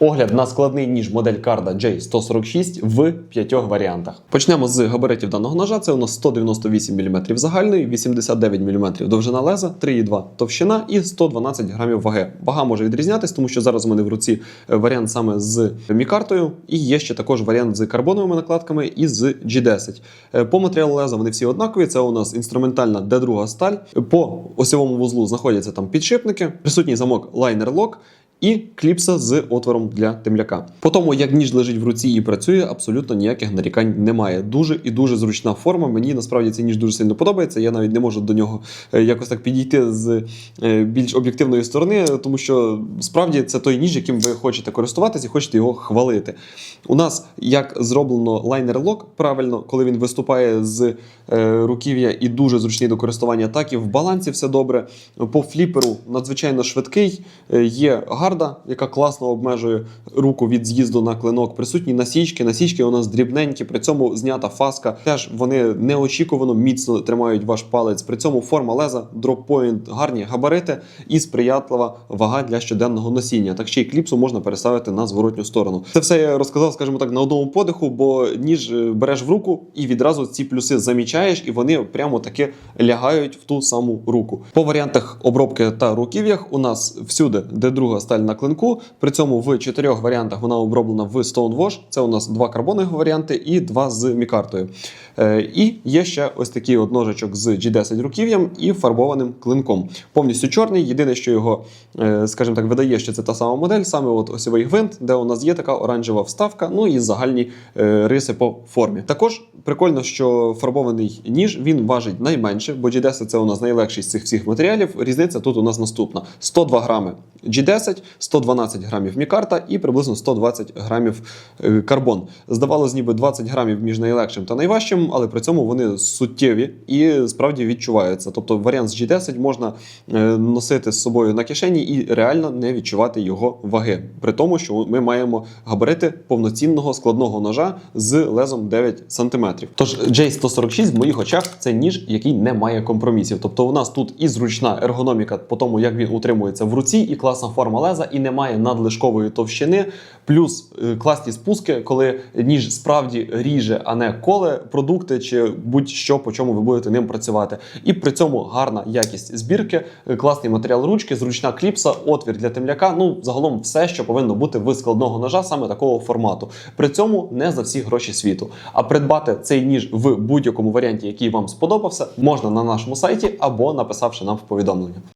Огляд на складний ніж модель Карда J146 в п'ятьох варіантах. Почнемо з габаритів даного ножа. Це у нас 198 мм загальної, 89 мм довжина леза, 3,2 товщина і 112 грамів ваги. Вага може відрізнятись, тому що зараз у мене в руці е, варіант саме з мікартою, і є ще також варіант з карбоновими накладками і з G10. Е, По матеріалу леза вони всі однакові. Це у нас інструментальна D2 сталь. По осьовому вузлу знаходяться там підшипники, присутній замок лайнер лок і кліпса з отвором для темляка. По тому, як ніж лежить в руці і працює, абсолютно ніяких нарікань немає. Дуже і дуже зручна форма. Мені насправді цей ніж дуже сильно подобається. Я навіть не можу до нього е, якось так підійти з е, більш об'єктивної сторони, тому що справді це той ніж, яким ви хочете користуватися і хочете його хвалити. У нас як зроблено лайнер-лок правильно, коли він виступає з е, руків'я і дуже зручний до користування, так і в балансі все добре. По фліперу надзвичайно швидкий. Є гарда, яка класно обмежує руку від з'їзду на клинок. Присутні насічки. Насічки у нас дрібненькі. При цьому знята фаска. Теж вони неочікувано міцно тримають ваш палець. При цьому форма леза, дроппойнт, гарні габарити і сприятлива вага для щоденного носіння. Так ще й кліпсу можна переставити на зворотню сторону. Це все я розказав, скажімо так, на одному подиху, бо ніж е, береш в руку і відразу ці плюси замічаєш, і вони прямо таки лягають в ту саму руку. По варіантах обробки та руків'ях у нас всюди, де друга сталь на клинку. При цьому в чотирьох варіантах вона оброблена в Stonewash. Це у нас два карбонових варіанти і два з мікартою. Е, і є ще ось такий от ножичок з G10 руків'ям і фарбованим клинком. Повністю чорний. Єдине, що його, е, скажімо так, видає, що це та сама модель, саме от осьовий гвинт, де у нас є така оранжева вставка, ну і загальні е, риси по формі. Також прикольно, що фарбований ніж він важить найменше, бо G10 це у нас найлегший з цих всіх матеріалів. Різниця тут у нас наступна: 102 грами G10, 112 грамів мікарта і приблизно 120 грамів е, карбон. Здавалось, ніби 20 грамів між найлегшим та найважчим, але при цьому вони суттєві і справді відчуваються. Тобто варіант з G10 можна е, носити з собою на кишені і реально не відчувати його ваги. При тому, що ми маємо габарити повноцінного складного ножа з лезом 9 см. Тож J146 в моїх очах це ніж, який не має компромісів. Тобто у нас тут і зручна ергономіка по тому, як він утримується в руці, і класна форма леза, і немає надлишкової товщини, плюс е, класні спуски, коли ніж справді ріже, а не коле продукти чи будь-що, по чому ви будете ним працювати. І при цьому гарна якість збірки, е, класний матеріал ручки, зручна кліпса, отвір для темляка. Ну, загалом все, що повинно бути в складного ножа саме такого формату. При цьому не за всі гроші світу. А придбати цей ніж в будь-якому варіанті, який вам сподобався, можна на нашому сайті або написавши нам в повідомлення.